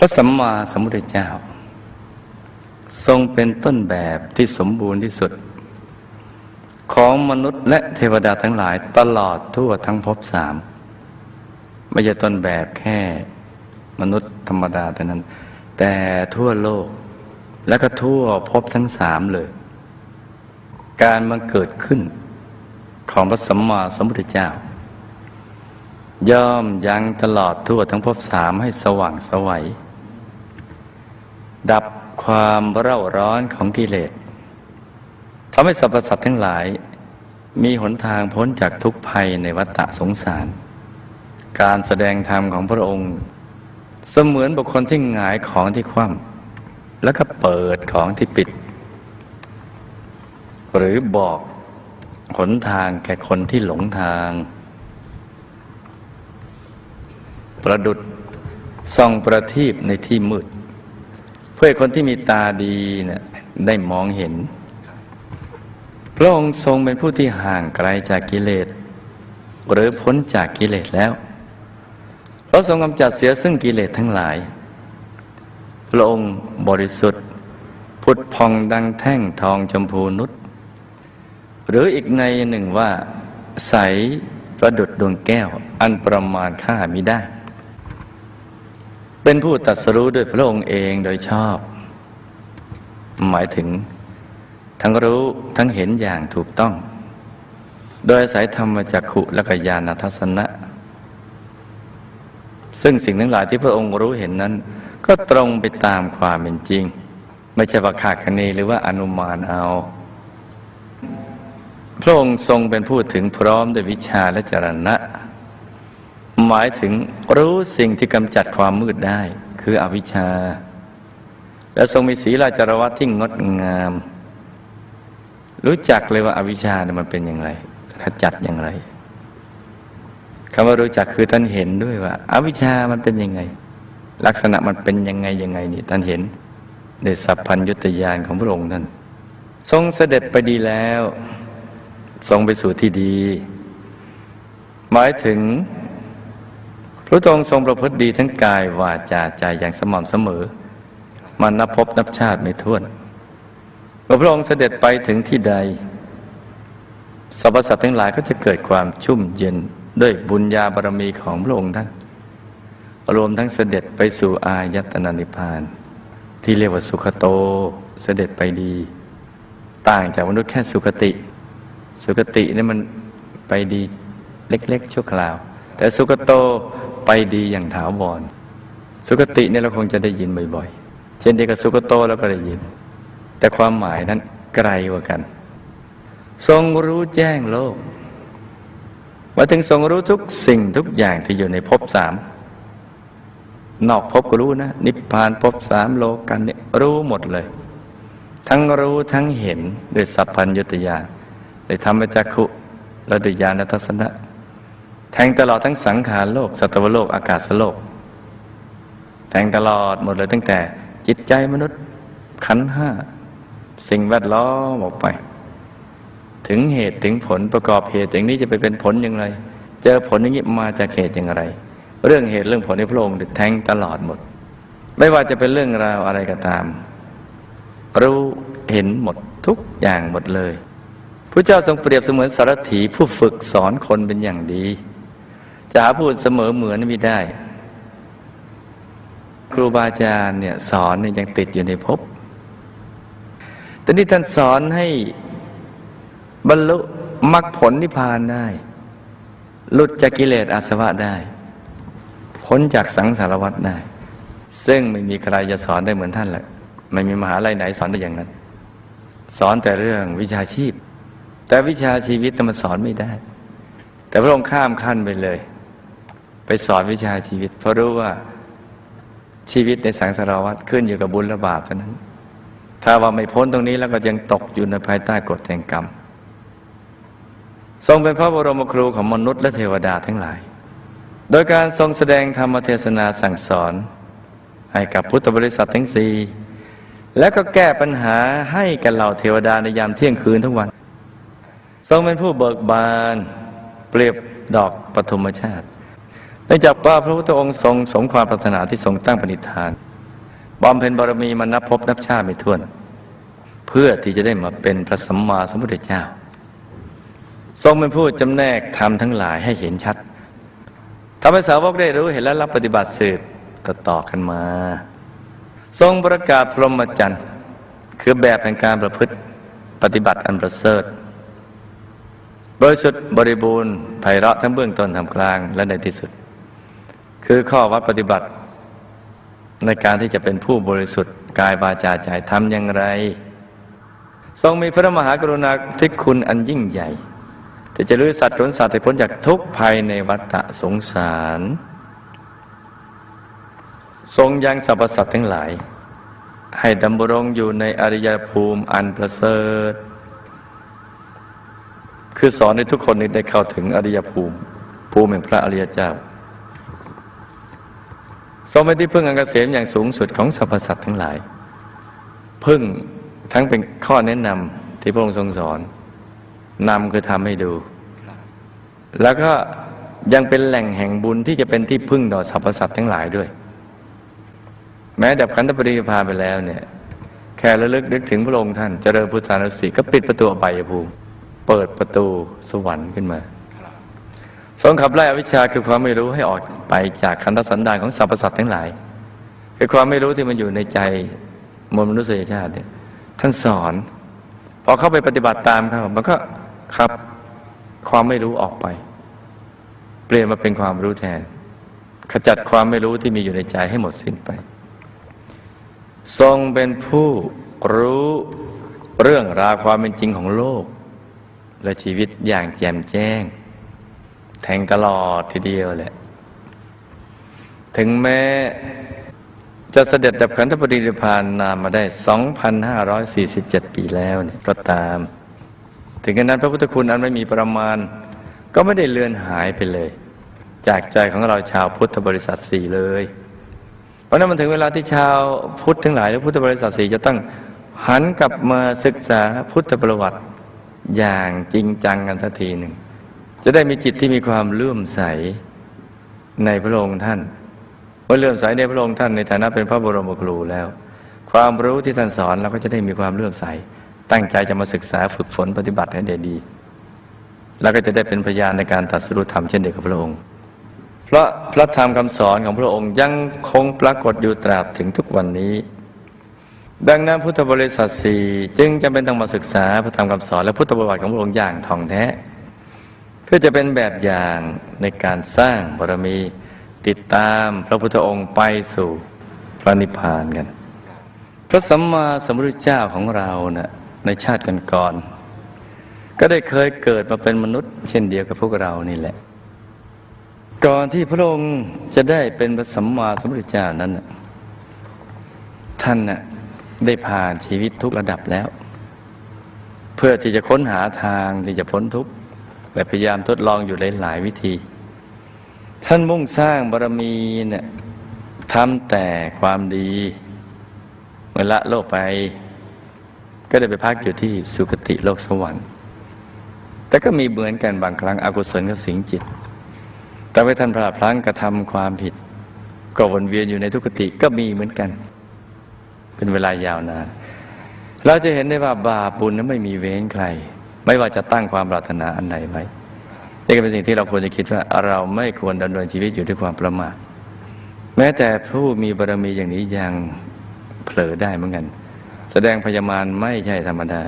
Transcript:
พระสัมมาสัมพุทธเจ้า ทรงเป็นต้นแบบที่สมบูรณ์ที่สุด ของมนุษย์และเทวดาทั้งหลายตลอดทั่วทั้งภพสามไม่ใช่ต้นแบบแค่มนุษย์ธรรมดาเท่านั้น แต่ทั่วโลกและก็ทั่วภพทั้งสามเลย การมันเกิดขึ้นของพระสัมมาสัมพุทธเจ้า ย่อมยังตลอดทั่วทั้งภพสามให้สว่างสวัย ดับความเร่าร้อนของกิเลสทำให้สรรพสัตว์ทั้งหลาย มีหนทางพ้นจากทุกภัยในวัฏฏะสงสาร การแสดงธรรมของพระองค์ เสมือนบุคคลที่หงายของที่คว่ำแล้วก็เปิดของที่ปิด หรือบอกหนทางแก่คนที่หลงทาง ประดุดส่องประทีปในที่มืด เพื่อคนที่มีตาดีเนะี่ยได้มองเห็น พระองค์ทรงเป็นผู้ที่ห่างไกลจากกิเลส หรือพ้นจากกิเลสแล้วพระทรงกำจัดเสียซึ่งกิเลสทั้งหลาย พระองค์บริสุทธิ์พุทธพองดังแท่งทองชมพูนุชหรืออีกในหนึ่งว่า ใสประดุดดวงแก้ว อันประมาณค่ามิได้ เป็นผู้ตัดสรู้ด้วยพระองค์เองโดยชอบ หมายถึง ทั้งรู้ทั้งเห็นอย่างถูกต้อง โดยอาศัยธรรมจักขุและกญาณทัศนะ ซึ่งสิ่งทั้งหลายที่พระองค์รู้เห็นนั้น ก็ตรงไปตามความเป็นจริง ไม่ใช่ว่าขาดคะเนหรือว่าอนุมานเอาพระองค์ทรงเป็นผู้ถึงพร้อมด้วยวิชาและจรณะ หมายถึงรู้สิ่งที่กำจัดความมืดได้ คืออวิชชา และทรงมีศีลาจารวัตที่งดงาม รู้จักเลยว่าอาวิชชาเนี่ยมันเป็นอย่างไรขจัดอย่างไรคำว่ารู้จักคือท่านเห็นด้วยว่าอาวิชชามันเป็นยังไง ลักษณะมันเป็นยังไงยังไงนี่ท่านเห็นในสัพพัญยุตยานของพระองค์ท่านทรงเสด็จไปดีแล้ว ทรงไปสู่ที่ดี หมายถึง พระองค์ทรงประพฤติดีทั้งกายวาจาใจอย่างสม่ำเสมอ มันนับพบนับชาติไม่ถ้วนเมื่อพระองค์เสด็จไปถึงที่ใดสรรพสัตว์ทั้งหลายก็จะเกิดความชุ่มเย็นด้วยบุญญาบารมีของพระองค์ท่านรวมทั้งเสด็จไปสู่อายตนะนิพพาน ที่เรียกว่าสุขโตเสด็จไปดี ต่างจากมนุษย์แค่สุขติ สุขตินี่มันไปดีเล็ก ๆ ชั่วคราว แต่สุขโต ไปดีอย่างถาวร สุขติเนี่ยเราคงจะได้ยินบ่อยๆ เช่นเดียวกับสุขโตเราก็ได้ยิน แต่ความหมายนั้นไกลกว่ากัน ทรงรู้แจ้งโลก มาถึงทรงรู้ทุกสิ่งทุกอย่างที่อยู่ในภพสามนอกภพก็รู้นะ นิพพานภพสามโลกกันเนี่ยรู้หมดเลย ทั้งรู้ทั้งเห็นด้วยสัพพัญญุตญาณด้วยธรรมจักขุและด้วยญาณทัศนะ แทงตลอดทั้งสังขารโลกสัตวโลกอากาศโลก แทงตลอดหมดเลยตั้งแต่จิตใจมนุษย์ขันห้า สิ่งแวดล้อมออกไป ถึงเหตุถึงผลประกอบเหตุอย่างนี้จะไปเป็นผลอย่างไร เจอผลอย่างนี้มาจากเหตุอย่างไร เรื่องเหตุเรื่องผลในพระองค์แทงตลอดหมด ไม่ว่าจะเป็นเรื่องราวอะไรก็ตาม รู้เห็นหมดทุกอย่างหมดเลยพระเจ้าทรงเปรียบเสมือนสารถีผู้ฝึกสอนคนเป็นอย่างดี จะหาพูดเสมอเหมือนไม่ได้ ครูบาอาจารย์เนี่ยสอนเนี่ยยังติดอยู่ในภพแต่นี่ท่านสอนให้บรรลุมรรคผลนิพพานได้ หลุดจากกิเลสอาสวะได้ พ้นจากสังสารวัฏได้ ซึ่งไม่มีใครจะสอนได้เหมือนท่านแหละ ไม่มีมหาลัยไหนสอนได้อย่างนั้น สอนแต่เรื่องวิชาชีพ แต่วิชาชีวิตมันสอนไม่ได้ แต่พระองค์ข้ามขั้นไปเลย ไปสอนวิชาชีวิต เพราะรู้ว่าชีวิตในสังสารวัฏขึ้นอยู่กับบุญและบาปเท่านั้น ถ้าว่าไม่พ้นตรงนี้แล้วก็ยังตกอยู่ในภายใต้กฎแห่งกรรม ทรงเป็นพระบรมครูของมนุษย์และเทวดาทั้งหลาย โดยการทรงแสดงธรรมเทศนาสั่งสอน ให้กับพุทธบริษัททั้งสี่และก็แก้ปัญหาให้กับเหล่าเทวดาในยามเที่ยงคืนทุกวัน ทรงเป็นผู้เบิกบาน เปรียบดอกปฐมชาติ เนื่องจากว่าพระพุทธองค์ทรงสมความปรารถนาที่ทรงตั้งปณิธานบำเพ็ญบารมีมานับพบนับชาติไม่ถ้วน เพื่อที่จะได้มาเป็นพระสัมมาสัมพุทธเจ้า ทรงเป็นผู้จำแนกธรรมทั้งหลายให้เห็นชัดทำให้สาวกได้รู้เห็นและรับปฏิบัติสืบต่อต่อกันมา ทรงประกาศพรหมจรรย์คือแบบแห่งการประพฤติปฏิบัติอันประเสริฐบริสุทธิ์บริบูรณ์ไพเราะทั้งเบื้องต้นทำกลางและในที่สุด คือข้อวัดปฏิบัติ ในการที่จะเป็นผู้บริสุทธิ์กายวาจาใจทำอย่างไร ทรงมีพระมหากรุณาธิคุณอันยิ่งใหญ่ที่จะลื้อสัตว์ขนสัตว์ให้พ้นจากทุกภัยในวัฏสงสาร ทรงยังสรรพสัตว์ทั้งหลาย ให้ดำรงอยู่ในอริยภูมิอันประเสริฐคือสอนให้ทุกคนนี้ได้เข้าถึงอริยภูมิ ภูมิแห่งพระอริยเจ้า ทรงเป็นที่พึ่งอันเกษมอย่างสูงสุดของสรรพสัตว์ทั้งหลาย พึ่งทั้งเป็นข้อแนะนำที่พระองค์ทรงสอนนำคือทำให้ดู แล้วก็ยังเป็นแหล่งแห่งบุญที่จะเป็นที่พึ่งต่อสรรพสัตว์ทั้งหลายด้วย แม้ดับขันธปริพพานไปแล้วเนี่ยแค่ระลึกนึกถึงพระองค์ท่านเจริญพุทธานุสติก็ปิดประตูอบายภูมิ เปิดประตูสวรรค์ขึ้นมา ทรงขับไล่อวิชชาคือความไม่รู้ให้ออกไปจากขันธสันดานของสรรพสัตว์ทั้งหลาย คือความไม่รู้ที่มันอยู่ในใจมวลมนุษยชาติเนี่ยท่านสอนพอเข้าไปปฏิบัติตามเขามันก็ขับความไม่รู้ออกไป เปลี่ยนมาเป็นความรู้แทน ขจัดความไม่รู้ที่มีอยู่ในใจให้หมดสิ้นไป ทรงเป็นผู้รู้เรื่องราวความเป็นจริงของโลก และชีวิตอย่างแจ่มแจ้ง แทงตลอดทีเดียวแหละ ถึงแม้จะเสด็จดับขันธปรินิพานนานมาได้ 2,547 ปีแล้วเนี่ยก็ตาม ถึงขนาดนั้นพระพุทธคุณอันไม่มีประมาณ ก็ไม่ได้เลือนหายไปเลย จากใจของเราชาวพุทธบริษัทสี่เลย เพราะนั้นมันถึงเวลาที่ชาวพุทธทั้งหลายหรือพุทธบริษัทสี่จะต้องหันกลับมาศึกษาพุทธประวัติอย่างจริงจังกันสักทีหนึ่ง จะได้มีจิตที่มีความเลื่อมใสในพระองค์ท่านเมื่อเลื่อมใสในพระองค์ท่านในฐานะเป็นพระบรมครูแล้ว ความรู้ที่ท่านสอนเราก็จะได้มีความเลื่อมใส ตั้งใจจะมาศึกษาฝึกฝนปฏิบัติให้ได้ดี แล้วก็จะได้เป็นพยานในการตัดสรุธรรมเช่นเดียวกับพระองค์ เพราะพระธรรมคำสอนของพระองค์ยังคงปรากฏอยู่ตราบถึงทุกวันนี้ ดังนั้นพุทธบริษัทสี่จึงจำเป็นต้องมาศึกษาพระธรรมคำสอนและพุทธประวัติของพระองค์อย่างท่องแท้ พื่อจะเป็นแบบอย่างในการสร้างบารมี ติดตามพระพุทธองค์ไปสู่พระนิพพานกัน พระสัมมาสัมพุทธเจ้าของเรานะ่ะในชาติก่อนๆก็ได้เคยเกิดมาเป็นมนุษย์ เช่นเดียวกับพวกเรานี่แหละ ก่อนที่พระองค์จะได้เป็นพระสัมมาสัมพุทธเจ้านั้นนะท่านน่ะได้ผ่านชีวิตทุกระดับแล้ว เพื่อที่จะค้นหาทางที่จะพ้นทุกข์ และพยายามทดลองอยู่หลาย ๆ วิธี ท่านมุ่งสร้างบารมีเนี่ยทำแต่ความดีเมื่อละโลกไป ก็ได้ไปพักอยู่ที่สุคติโลกสวรรค์ แต่ก็มีเหมือนกันบางครั้งอกุศลก็สิงจิต แต่ไม่ท่านพลาดพลั้งกระทำความผิด ก็วนเวียนอยู่ในทุกขติก็มีเหมือนกัน เป็นเวลายาวนาน เราจะเห็นได้ว่าบาปบุญนั้นไม่มีเว้นใคร ไม่ว่าจะตั้งความปรารถนาอันไหนไว้นี่ก็เป็นสิ่งที่เราควรจะคิดว่า เราไม่ควรดำเนินชีวิตอยู่ด้วยความประมาทแม้แต่ผู้มีบารมีอย่างนี้ยังเผลอได้เหมือนกัน แสดงพยามารไม่ใช่ธรรมดา